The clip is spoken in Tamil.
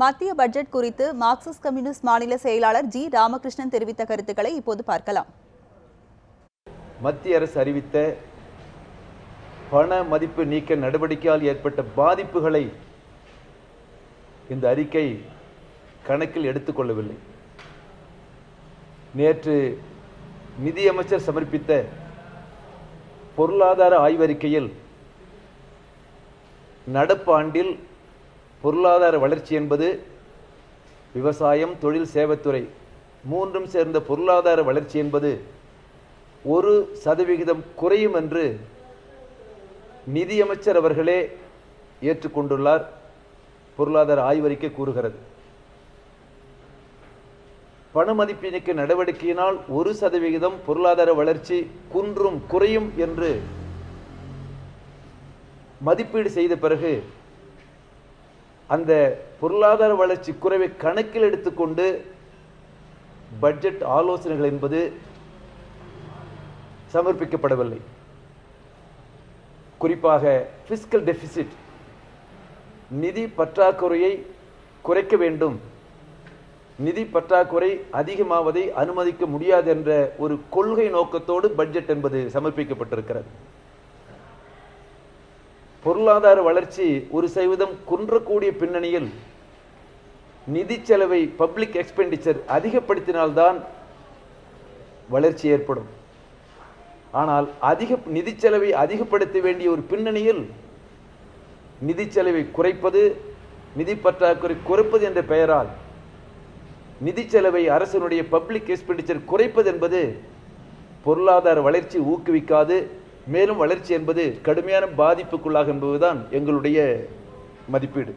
மத்திய பட்ஜெட் குறித்து மார்க்சிஸ்ட் கம்யூனிஸ்ட் மாநில செயலாளர் ஜி ராமகிருஷ்ணன் தெரிவித்த கருத்துக்களை இப்போது பார்க்கலாம். மத்திய அரசு அறிவித்த பண மதிப்பு நீக்க நடவடிக்கையால் ஏற்பட்ட பாதிப்புகளை இந்த அறிக்கை கணக்கில் எடுத்துக்கொள்ளவில்லை. நேற்று நிதியமைச்சர் சமர்ப்பித்த பொருளாதார ஆய்வறிக்கையில் நடப்பு ஆண்டில் பொருளாதார வளர்ச்சி என்பது விவசாயம் தொழில் சேவைத்துறை மூன்றும் சேர்ந்த பொருளாதார வளர்ச்சி என்பது ஒரு சதவிகிதம் குறையும் என்று நிதியமைச்சர் அவர்களே ஏற்றுக்கொண்டுள்ளார். பொருளாதார ஆய்வறிக்கை கூறுகிறது. பண நடவடிக்கையினால் ஒரு சதவிகிதம் பொருளாதார வளர்ச்சி குன்றும் குறையும் என்று மதிப்பீடு செய்த பிறகு அந்த பொருளாதார வளர்ச்சி குறைவை கணக்கில் எடுத்துக்கொண்டு பட்ஜெட் ஆலோசனைகள் என்பது சமர்ப்பிக்கப்படவில்லை. குறிப்பாக பிஸ்கல் டெபிசிட் நிதி பற்றாக்குறையை குறைக்க வேண்டும். நிதி பற்றாக்குறை அதிகமாவதை அனுமதிக்க முடியாது என்ற ஒரு கொள்கை நோக்கத்தோடு பட்ஜெட் என்பது சமர்ப்பிக்கப்பட்டிருக்கிறது. பொருளாதார வளர்ச்சி ஒரு சதவீதம் குன்றக்கூடிய பின்னணியில் நிதி செலவை பப்ளிக் எக்ஸ்பெண்டிச்சர் அதிகப்படுத்தினால்தான் வளர்ச்சி ஏற்படும். ஆனால் அதிக நிதி செலவை அதிகப்படுத்த வேண்டிய ஒரு பின்னணியில் நிதி செலவை குறைப்பது நிதி பற்றாக்குறை குறைப்பது என்ற பெயரால் நிதி செலவை அரசனுடைய பப்ளிக் எக்ஸ்பெண்டிச்சர் குறைப்பது என்பது பொருளாதார வளர்ச்சி ஊக்குவிக்காது மேலும் வளர்ச்சி என்பது கடுமையான பாதிப்புக்குள்ளாகும் என்பதுதான் எங்களுடைய மதிப்பீடு.